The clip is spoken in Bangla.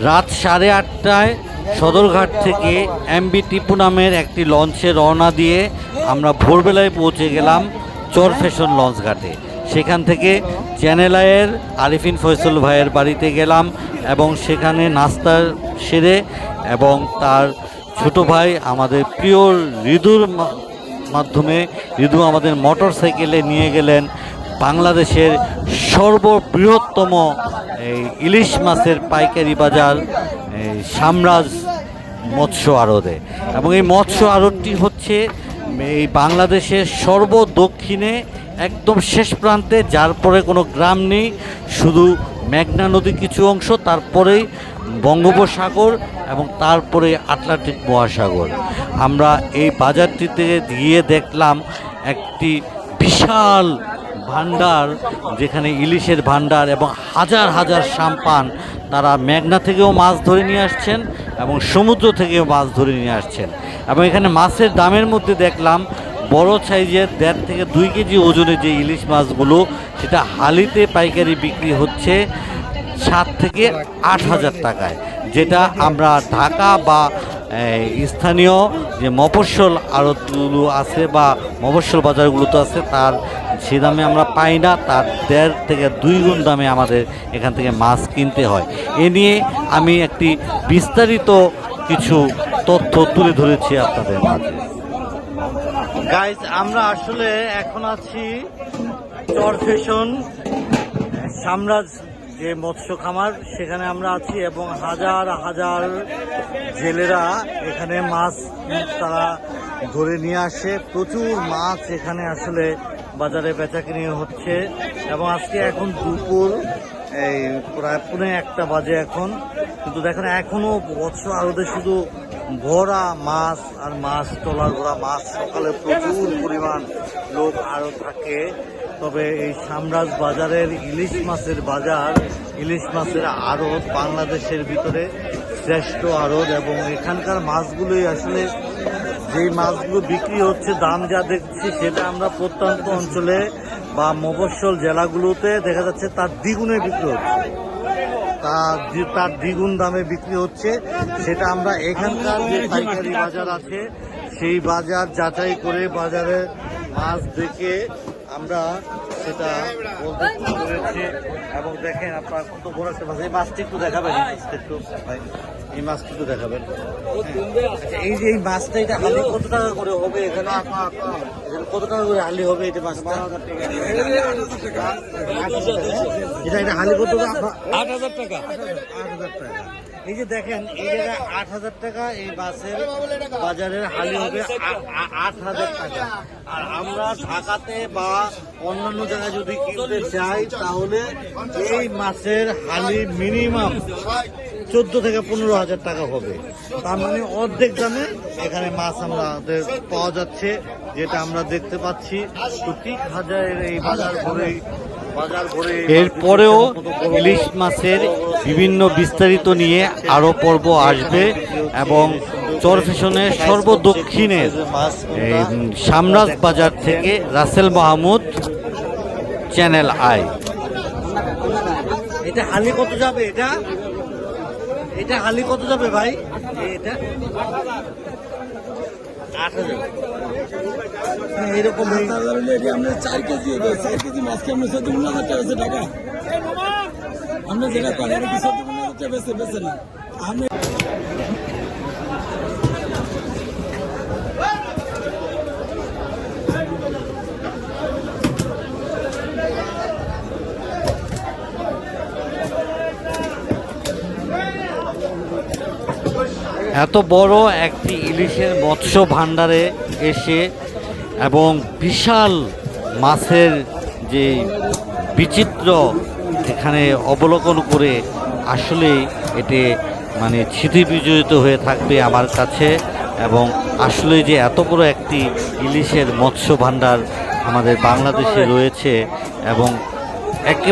রাত সাড়ে আটটায় সদরঘাট থেকে এমবি টিপু নামের একটি লঞ্চে রওনা দিয়ে আমরা ভোরবেলায় পৌঁছে গেলাম চর ফ্যাশন লঞ্চ ঘাটে। সেখান থেকে চ্যানেল আয়ের আরিফিন ফয়সল ভাইয়ের বাড়িতে গেলাম এবং সেখানে নাস্তা সেরে এবং তার ছোট ভাই আমাদের প্রিয় ঋদুর মাধ্যমে ঋদু আমাদের মোটর সাইকেলে নিয়ে গেলেন বাংলাদেশের সর্ববৃহত্তম এই ইলিশ মাছের পাইকারি বাজার সামরাজ মৎস্য আড়তে এবং এই মৎস্য আড়তটি হচ্ছে এই বাংলাদেশের সর্বদক্ষিণে একদম শেষ প্রান্তে, যার পরে কোনো গ্রাম নেই, শুধু মেঘনা নদীর কিছু অংশ, তারপরেই বঙ্গোপসাগর এবং তারপরে আটলান্টিক মহাসাগর। আমরা এই বাজারটিতে গিয়ে দেখলাম একটি বিশাল ভান্ডার যেখানে ইলিশের ভান্ডার এবং হাজার হাজার সাম্পান, তারা মেঘনা থেকেও মাছ ধরে নিয়ে আসছেন এবং সমুদ্র থেকেও মাছ ধরে নিয়ে আসছেন। এবং এখানে মাছের দামের মধ্যে দেখলাম, বড় সাইজের দেড় থেকে দুই কেজি ওজনের যে ইলিশ মাছগুলো, সেটা হালিতে পাইকারি বিক্রি হচ্ছে সাত থেকে আট হাজার টাকায়, যেটা আমরা ঢাকা বা স্থানীয় যে মফস্বল আড়তগুলো আছে বা মফস্বল বাজারগুলোতে আছে, তার সে দামে আমরা পাই না, তার দেড় থেকে দুই গুণ দামে আমাদের এখান থেকে মাছ কিনতে হয়। এ নিয়ে আমি একটি বিস্তারিত কিছু তথ্য তুলে ধরেছি আপনাদের মাঝে। গাইজ আমরা আসলে এখন আছি চর ফ্যাশন সাম্রাজ যে মৎস্য খামার, সেখানে আমরা আছি এবং হাজার হাজার জেলেরা এখানে মাছ তারা ধরে নিয়ে আসে। প্রচুর মাছ এখানে আসলে বাজারে বেচাকিনি হচ্ছে এবং আজকে এখন দুপুর, এই প্রায় পুনে একটা বাজে এখন। কিন্তু দেখেন, এখনও মৎস্য আড়তে শুধু ভরা মাছ আর মাছ তোলা ভরা মাছ। সকালে প্রচুর পরিমাণ লোক আরও থাকে। তবে এই সামরাজ বাজারের ইলিশ মাছের বাজার, ইলিশ মাছের আড়ত বাংলাদেশের ভিতরে শ্রেষ্ঠ আড়ত এবং এখানকার মাছগুলোই আসলে যেই মাছগুলো বিক্রি হচ্ছে, দাম যা দেখছি সেটা আমরা প্রত্যন্ত অঞ্চলে বা মফস্বল জেলাগুলোতে দেখা যাচ্ছে তার দ্বিগুণে বিক্রি হচ্ছে। তার তার দ্বিগুণ দামে বিক্রি হচ্ছে। সেটা আমরা এখানকার যে পাইকারি বাজার আছে, সেই বাজার যাচাই করে বাজারে মাছ দেখে আমরা সেটা বলতে পেরেছি। এবং দেখেন আপনার কত বড় একটা মাছ এই মাছটি একটু দেখাবেন এই মাছটা একটু ভাই। এই মাছটি একটু দেখাবেন। আচ্ছা, এই যে এই মাছটা এটা হালি কত টাকা করে হবে এখানে? কত টাকা করে হালি হবে এটা মাছটা এটা এটা হালি কত টাকা? আট হাজার টাকা। আট হাজার টাকা। এই যে দেখেন এই জায়গায় আট হাজার টাকা এই বাসের বাজারের হালি হবে আট হাজার টাকা। আর আমরা ঢাকাতে বা অন্যান্য জায়গায় যদি কিনতে চাই তাহলে এই মাছের হালি মিনিমাম চোদ্দ থেকে পনেরো হাজার টাকা হবে। তার মানে অর্ধেক দামে এখানে মাছ আমাদের পাওয়া যাচ্ছে যেটা আমরা দেখতে পাচ্ছি। প্রতি হাজারের এই বাজার ভরে বাজার ভরে এরপরেও ইলিশ মাছের বিভিন্ন বিস্তারিত নিয়ে আরও পর্ব আসবে এবং চর ফ্যাশনের সর্বদক্ষিণের এই সামরাজ বাজার থেকে রাসেল মাহমুদ চ্যানেল আই। এটা হালি কত যাবে এটা? এটা হালি কত যাবে ভাই? এটা? আট হাজার। হ্যাঁ, এরকম আমরা চার কেজি চার কেজি মাছকে আমরা চোদ্দ পনেরো হাজার টাকা আমরা যেটা করি এটা কি চোদ্দ পনেরো হাজার টাকা বেচে বেচে না। আমি এত বড় একটি ইলিশের মৎস্য ভাণ্ডারে এসে এবং বিশাল মাছের যে বিচিত্র এখানে অবলোকন করে আসলেই এটি মানে বিজড়িত হয়ে থাকবে আমার কাছে এবং আসলে যে এত বড় একটি ইলিশের মৎস্য ভাণ্ডার আমাদের বাংলাদেশে রয়েছে এবং একে